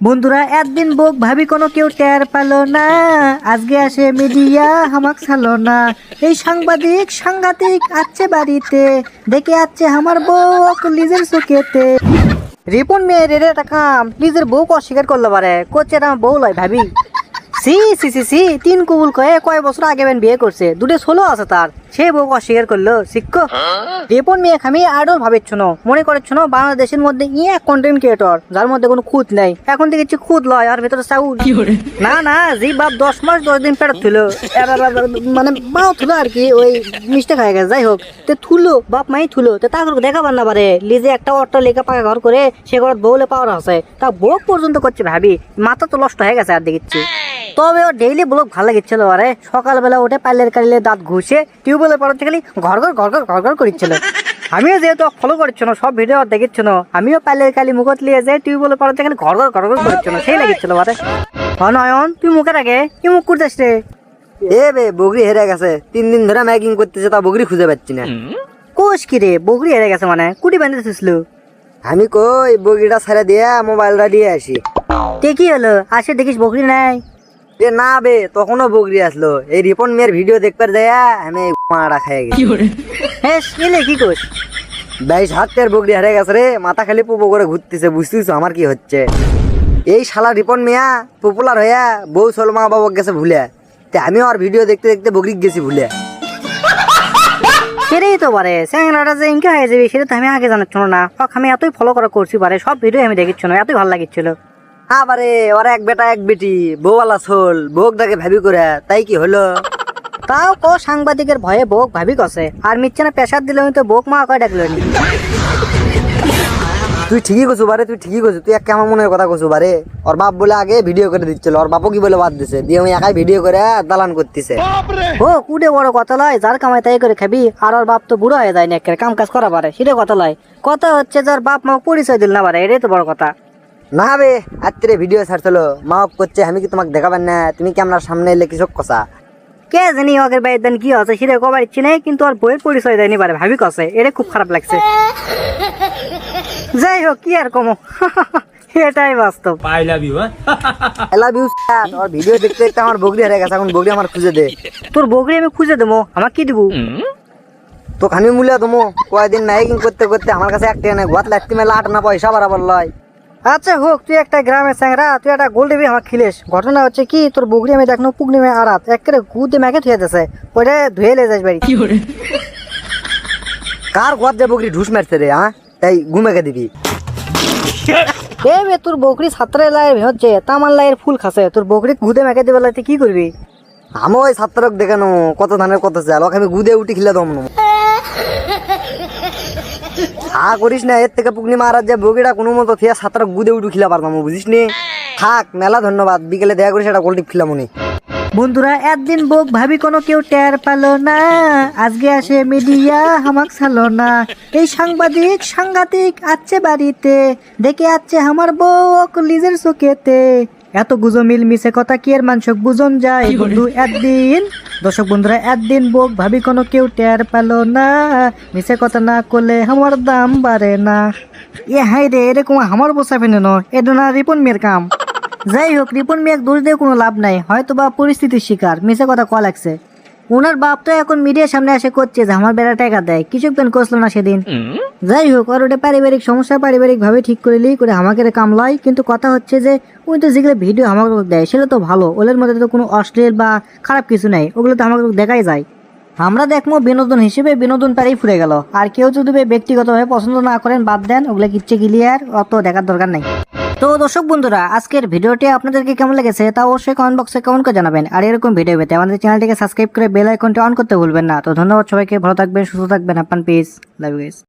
বন্ধুরা, একদিন বোক ভাবি কোনো কেউ টের পেল না। আজকে আসে মিডিয়া, হামাক ছালো না। এই সাংবাদিক, সাংঘাতিক আছে বাড়িতে। দেখে আছে আমার বউক নিজের চোখেতে। রিপন মেয়ে রেড়ে টাকাম নিজের বউকে অস্বীকার করল পারে কোচে আমার বউ লয় ভাবি। সি সি সি সি, তিন কবুল কয়ে কয় বছর আগে বিয়ে করছে। দুটো ষোলো আছে তার। সে বউকে অস্বীকার করল। শিক্ষক রিপন মেয়ে আমি আইডল ভাবেছ না মনে করেছ না বাংলাদেশের মধ্যে ইয়ে কন্টেন্ট ক্রিয়েটর যার মধ্যে কোনো খুঁত নাই। এখন থেকে কিছু খুঁত লয় আর ভেতরে না না জি বাপ দশ মাস দশ দিন পেট থুলো। মানে বাও থুলো আর কি ওই মিস্টেক হয়ে গেছে যাই হোক। তে থুলো বাপ মাই থুলো। তে তা করে দেখাবার না পারে। লিজে একটা অট্টা লেখা পাকা ঘর করে সে ঘর বউলে পাওয়ার আছে। তা বউ পর্যন্ত করছে ভাবি। মাথা তো নষ্ট হয়ে গেছে আর দেখিচ্ছি। তবে ও ডেইলি ব্লগ ভালো লাগছিল আরে। সকালবেলা উঠে পাইলের কালিলে দাঁত ঘুষে টিউবওয়েলের পর খালি ঘর ঘর ঘর ঘর ঘর ঘর করিচ্ছিল। আমিও যেহেতু ফলো ভিডিও না সব ভিডিও দেখিচ্ছ না আমিও পাইলের কালি মুখত লিয়ে যে টিউবওয়েলের পর খালি ঘর ঘর ঘর ঘর করিচ্ছ না সেই লাগিচ্ছিল আরে। অনয়ন তুই মুখে রাখে কি মুখ করতেছ রে? এ বে বগরি হেরে গেছে। তিন দিন ধরে ম্যাকিং করতেছে তা বগরি খুঁজে পাচ্ছি না। কোষ কি রে? বগরি হেরে গেছে মানে কুটি বেঁধে থুসলু আমি কই বগরিটা ছেড়ে দিয়ে মোবাইলটা দিয়ে আসি। ঠিকই হলো আসে দেখিস বকরি নাই। না বে তখনও বগরি আসলো। এই রিপন মেয়ের ভিডিও দেখবার আমি মারা খেয়ে গেছি। হ্যাঁ এলে কি বাইশ হাতের বগরি হারে গেছে রে মাথা খালি পুপো করে ঘুরতেছে বুঝতেছ আমার কি হচ্ছে? এই শালা রিপন মিয়া পপুলার হইয়া বউ সলমা বাবক গেছে ভুলে তে আমিও আর ভিডিও দেখতে দেখতে বগরি গেছি ভুলে সেটাই তো পারে স্যাংরাটা যে ইনকা হয়ে যাবে সেটা তো আমি আগে জানাচ্ছ না। আমি এতই ফলো করা করছি পারে সব ভিডিও আমি দেখিচ্ছ না এতই ভালো লাগিচ্ছিল। আবারে ওরা এক বেটা এক বেটি বউওয়ালা সোল বউক ডাকে ভাবি করে তাই কি হলো? তাও ক সাংবাদিকের ভয়ে বোক ভাবি কসে আর মিচ্ছে না পেশার দিলে তো বোক মা কয় ডাকলো নি তুই ঠিকই কছু বারে তুই ঠিকই কছু তুই এক কেমন মনের কথা কছু বারে? ওর বাপ বলে আগে ভিডিও করে দিচ্ছিল ওর বাপও কি বলে বাদ দিছে? দিয়ে আমি একাই ভিডিও করে দালান করতেছে। ও কুটে বড় কথা লয় যার কামাই তাই করে খাবি আর ওর বাপ তো বুড়ো হয়ে যায় না কাম কাজ করা পারে সেটা কথা লয়। কথা হচ্ছে যার বাপ মা পরিচয় দিল না পারে এটাই তো বড় কথা। না বে আত্মীয় ভিডিও ছাড়ছিল মা করছে আমি কি তোমাকে দেখাবেন না? তুমি কি আমার সামনে এলে কিসব কষা কে জানি ওকে বাইর দেন কি আছে সেটা কবার ইচ্ছে নেই কিন্তু আর বইয়ের পরিচয় দেয়নি পারে ভাবি কসে এটা খুব খারাপ লাগছে। যাই হোক কি আর কমো। এটাই বাস্তব। Love you, huh? I love you or video দেখতে দেখতে আমার বগরি হারিয়ে গেছে এখন বগরি আমার খুঁজে দে। তোর বগরি আমি খুঁজে দেবো আমার কি দিব? তো খানি মূল্য তোমা কয়দিন মাইকিং করতে করতে আমার কাছে একটা নেই গোয়াত লাগতে মেলা আট না পয়সা বাড়াবার লয়। আচ্ছা হোক তুই একটা গ্রামের স্যাংরা তুই একটা গোল দিবি আমার খিলিস ঘটনা হচ্ছে কি তোর বগরি আমি দেখনো পুগনিমে আড়াত একেবারে গুদে মেঘে থুয়ে দিছে ওইটা ধুয়ে লে যাস বাড়ি। কার? গোয়াত যে বগরি ঢুস মারছে রে হ্যাঁ তাই ঘুমেকে দিবি। এ বে তোর বকরি সাতরে লাইয়ের হচ্ছে তামার লাইয়ের ফুল খাসে তোর বকরি গুদে মেঘে দেবে তুই কি করবি? আমি ওই ছাত্রক দেখানো কত ধানের কত চাল ওকে আমি গুদে উঠি খিলে দম হা করিস না, এর থেকে পুকনি মারার যে বগিটা কোনো মতো থিয়া ছাত্রক গুদে উঠু খিলা পারতাম বুঝিস নি? থাক, মেলা ধন্যবাদ, বিকেলে দেখা করিস এটা গোলটি খিলাম উনি। বন্ধুরা, একদিন বোক ভাবি কোনো কেউ টের পেল না। আজকে আসে মিডিয়া, হামাক ছালো না। এই সাংবাদিক, সাংঘাতিক আছে বাড়িতে। দেখে আছে আমার বউক নিজের চোখেতে। এত গুজো মিল মিশে কথা কি এর মানসক বুঝন যায়? বন্ধু একদিন দর্শক বন্ধুরা একদিন বোক ভাবি কোনো কেউ টের পেল না। মিছে কথা না করলে আমার দাম বাড়ে না। এ হাই রে এরকম আমার বসা ফেনে ন। এটা না রিপন মেয়ের কাম। যাই হোক রিপন মেয়ের দোষ দিয়ে কোনো লাভ নাই। হয়তো বা পরিস্থিতির শিকার। মিছে কথা কল লাগছে ওনার বাপ তো এখন মিডিয়ার সামনে এসে করছে যে আমার বেড়া টাকা দেয়। কিছু পেন করছিল না সেদিন। যাই হোক আর ওটা পারিবারিক সমস্যা পারিবারিক ভাবে ঠিক করে লি করে আমাকে কামলাই কিন্তু কথা হচ্ছে যে ওই তো যেগুলো ভিডিও আমাকে দেয় সেটা তো ভালো। ওদের মধ্যে তো কোনো অশ্লীল বা খারাপ কিছু নাই। ওগুলো তো আমাকে দেখাই যায়। আমরা দেখব বিনোদন হিসেবে বিনোদন তারই ফুরে গেল। আর কেউ যদি ব্যক্তিগতভাবে পছন্দ না করেন বাদ দেন। ওগুলো কিচ্ছে ক্লিয়ার অত দেখার দরকার নাই। তো দর্শক বন্ধুরা, আজকের ভিডিওটি আপনাদেরকে কেমন লেগেছে তা অবশ্যই কমেন্ট বক্সে কমেন্ট করে জানাবেন। আর এরকম ভিডিও পেতে আমাদের চ্যানেলটিকে সাবস্ক্রাইব করে বেল আইকনটি অন করতে ভুলবেন না। তো ধন্যবাদ সবাইকে, ভালো থাকবেন, সুস্থ থাকবেন আপনার পিস লাভ ইউ